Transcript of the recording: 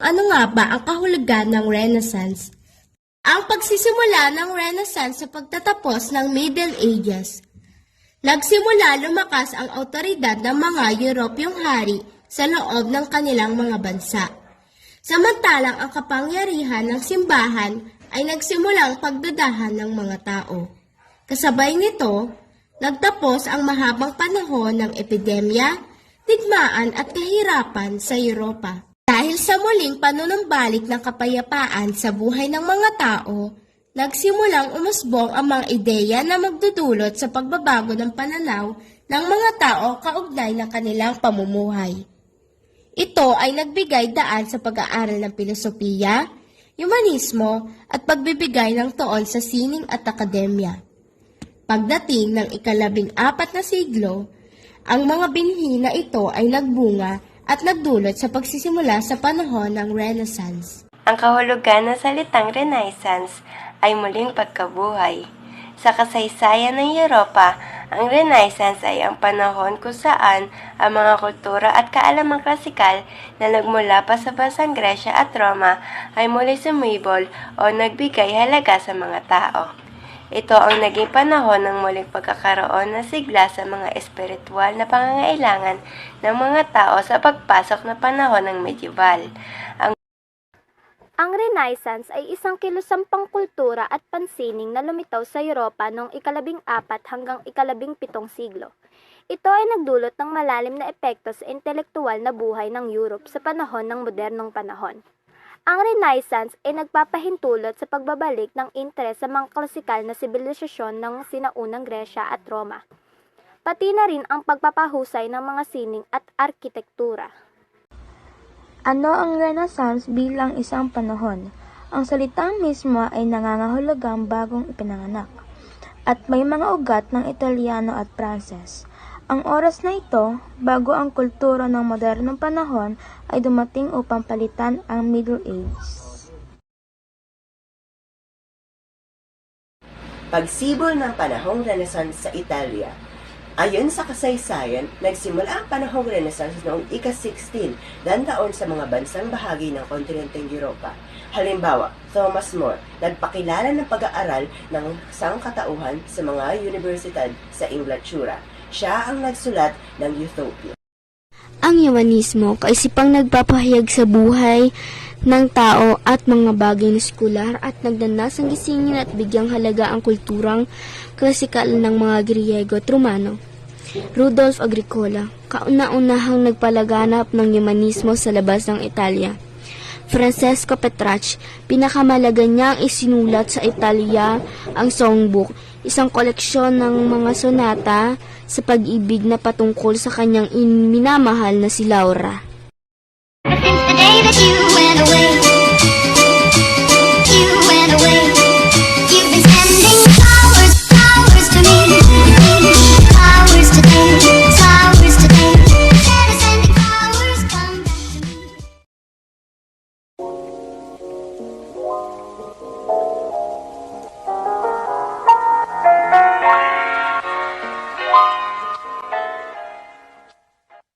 Ano nga ba ang kahulugan ng Renaissance? Ang pagsisimula ng Renaissance sa pagtatapos ng Middle Ages. Nagsimula lumakas ang autoridad ng mga Europeyong hari sa loob ng kanilang mga bansa. Samantalang ang kapangyarihan ng simbahan ay nagsimulang pagdudahan ng mga tao. Kasabay nito, nagtapos ang mahabang panahon ng epidemya, digmaan at kahirapan sa Europa. Dahil sa muling panunumbalik ng kapayapaan sa buhay ng mga tao, nagsimulang umusbong ang mga ideya na magdudulot sa pagbabago ng pananaw ng mga tao kaugnay ng kanilang pamumuhay. Ito ay nagbigay daan sa pag-aaral ng filosofiya, humanismo at pagbibigay ng toon sa sining at akademya. Pagdating ng ikalabing apat na siglo, ang mga binhi na ito ay nagbunga at nagdulot sa pagsisimula sa panahon ng Renaissance. Ang kahulugan ng salitang Renaissance ay muling pagkabuhay. Sa kasaysayan ng Europa, ang Renaissance ay ang panahon kung saan ang mga kultura at kaalamang klasikal na nagmula pa sa bansang Gresya at Roma ay muli sumibol o nagbigay halaga sa mga tao. Ito ang naging panahon ng muling pagkakaroon ng sigla sa mga espiritual na pangangailangan ng mga tao sa pagpasok na panahon ng medieval. Ang Ang Renaissance ay isang kilusampang kultura at pansining na lumitaw sa Europa noong ikalabing apat hanggang ikalabing pitong siglo. Ito ay nagdulot ng malalim na epekto sa intelektual na buhay ng Europe sa panahon ng modernong panahon. Ang Renaissance ay nagpapahintulot sa pagbabalik ng interes sa mga klasikal na sibilisasyon ng sinaunang Gresya at Roma, pati na rin ang pagpapahusay ng mga sining at arkitektura. Ano ang Renaissance bilang isang panahon? Ang salitang mismo ay nangangahulugang bagong ipinanganak at may mga ugat ng Italiano at Pranses. Ang oras na ito, bago ang kultura ng modernong panahon, ay dumating upang palitan ang Middle Ages. Pagsibol ng panahong Renaissance sa Italia. Ayon sa kasaysayan, nagsimula ang panahong Renaissance noong ika-16 dandaon sa mga bansang bahagi ng kontinenteng Europa. Halimbawa, Thomas More, nagpakilala ng pag-aaral ng sangkatauhan sa mga universidad sa Inglaterra. Siya ang nagsulat ng Utopia. Ang Humanismo, kaisipang nagpapahayag sa buhay ng tao at mga bagay na sekular at nagdanas ng gisingin at bigyang halaga ang kulturang klasikal ng mga Griego at Romano. Rudolf Agricola, kauna-unahang nagpalaganap ng humanismo sa labas ng Italia. Francesco Petrarch, pinakamalaga niyang isinulat sa Italia ang songbook, isang koleksyon ng mga sonata sa pag-ibig na patungkol sa kanyang in- minamahal na si Laura. Since the day that you went away,